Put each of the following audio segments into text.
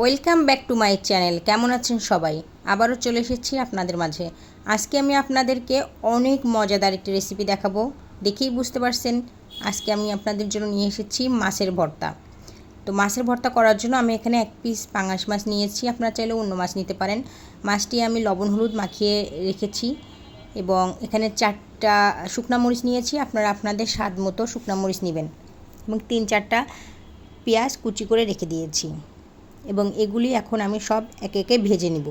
Welcome back to my channel. কেমন আছেন সবাই? আবারও চলে এসেছি আপনাদের মাঝে। আজকে আমি আপনাদেরকে অনেক মজাদার একটি রেসিপি দেখাবো। দেখেই বুঝতে পারছেন, আজকে আমি আপনাদের জন্য নিয়ে এসেছি মাছের ভর্তা। তো মাছের ভর্তা করার জন্য আমি এখানে এক পিস পাঙাশ মাছ নিয়েছি। আপনারা চাইলে অন্য মাছ নিতে পারেন। মাছটি আমি লবণ, হলুদ মাখিয়ে রেখেছি এবং এখানে চারটা শুকনা মরিচ নিয়েছি। আপনারা আপনাদের স্বাদ মতো শুকনা মরিচ নেবেন এবং তিন চারটা পেঁয়াজ কুচি করে রেখে দিয়েছি। এবং এগুলি এখন আমি সব একে একে ভেজে নিব।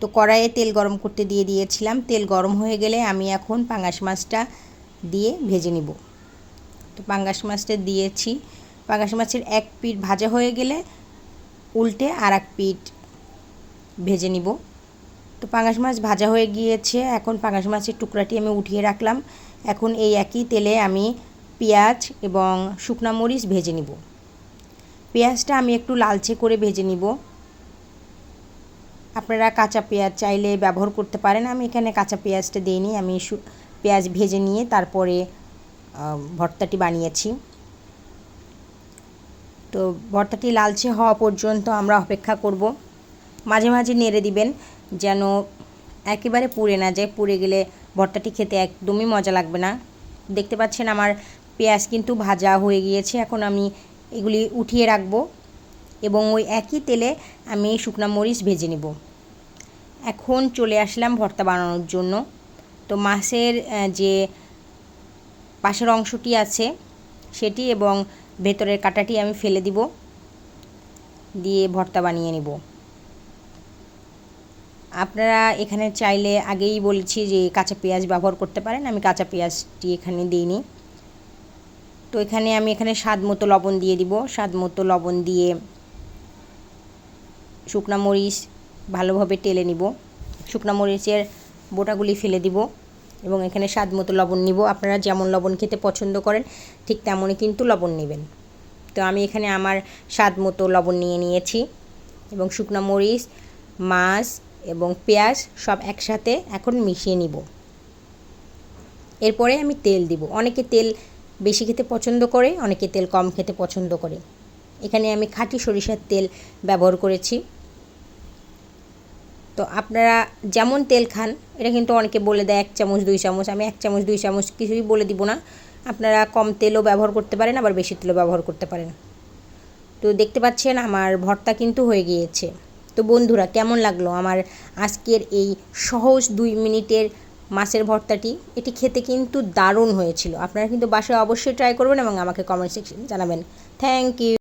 তো কড়াইয়ে তেল গরম করতে দিয়ে দিয়েছিলাম। তেল গরম হয়ে গেলে আমি এখন পাঙ্গাস মাছটা দিয়ে ভেজে নিব। তো পাঙ্গাস মাছটা দিয়েছি। পাঙ্গাস মাছের এক পিঠ ভাজা হয়ে গেলে উল্টে আর এক পিঠ ভেজে নিব। তো পাঙ্গাস মাছ ভাজা হয়ে গিয়েছে। এখন পাঙ্গাস মাছের টুকরাটি আমি উঠিয়ে রাখলাম। এখন এই একই তেলে আমি পেঁয়াজ এবং শুকনা মরিচ ভেজে নিব। পেঁয়াজটা আমি একটু লালচে করে ভেজে নিব। আপনারা কাঁচা পেঁয়াজ চাইলে ব্যবহার করতে পারেন। আমি এখানে কাঁচা পেঁয়াজটা দিইনি আমি পেঁয়াজ ভেজে নিয়ে তারপরে ভর্তাটি বানিয়েছি। তো ভর্তাটি লালচে হওয়া পর্যন্ত আমরা অপেক্ষা করব। মাঝে মাঝে নেড়ে দিবেন যেন একেবারে পুড়ে না যায়। পুড়ে গেলে ভর্তাটি খেতে একদমই মজা লাগবে না। দেখতে পাচ্ছেন আমার পেঁয়াজ কিন্তু ভাজা হয়ে গিয়েছে। এখন আমি এগুলি উঠিয়ে রাখব এবং ওই একই তেলে আমি শুকনা মরিচ ভেজে নেব। এখন চলে আসলাম ভর্তা বানানোর জন্য। তো মাছের যে পাশের অংশটি আছে সেটি এবং ভেতরের কাটাটি আমি ফেলে দিব, দিয়ে ভর্তা বানিয়ে নেব। আপনারা এখানে চাইলে আগেই বলেছি যে কাঁচা পেঁয়াজ ব্যবহার করতে পারেন। আমি কাঁচা পেঁয়াজটি এখানে দিইনি। তো এখানে আমি এখানে স্বাদ মতো লবণ দিয়ে দিব। স্বাদ মতো লবণ দিয়ে শুকনা মরিচ ভালোভাবে টেলে নিব। শুকনা মরিচের বোটাগুলি ফেলে দিব এবং এখানে স্বাদ মতো লবণ নিব। আপনারা যেমন লবণ খেতে পছন্দ করেন, ঠিক তেমনই কিন্তু লবণ নেবেন। তো আমি এখানে আমার স্বাদ মতো লবণ নিয়ে নিয়েছি এবং শুকনো মরিচ, মাছ এবং পেঁয়াজ সব একসাথে এখন মিশিয়ে নিব। এরপরে আমি তেল দিব। অনেকে তেল বেশি খেতে পছন্দ করে, অনেকে তেল কম খেতে পছন্দ করে। এখানে আমি খাঁটি সরিষার তেল ব্যবহার করেছি। তো আপনারা যেমন তেল খান, এটা কিন্তু অনেকে বলে দেয় এক চামচ, দুই চামচ। আমি এক চামচ, দুই চামচ কিছুই বলে দিব না। আপনারা কম তেলও ব্যবহার করতে পারেন, আবার বেশি তেলও ব্যবহার করতে পারেন। তো দেখতে পাচ্ছেন, আমার ভর্তা কিন্তু হয়ে গিয়েছে। তো বন্ধুরা, কেমন লাগল আমার আজকের এই সহজ দুই মিনিটের মাছের ভর্তাটি, এটি খেতে কিন্তু দারুণ হয়েছিল। আপনারা কিন্তু বাসায় অবশ্যই ট্রাই করবেন এবং আমাকে কমেন্ট সেকশন জানাবেন। Thank you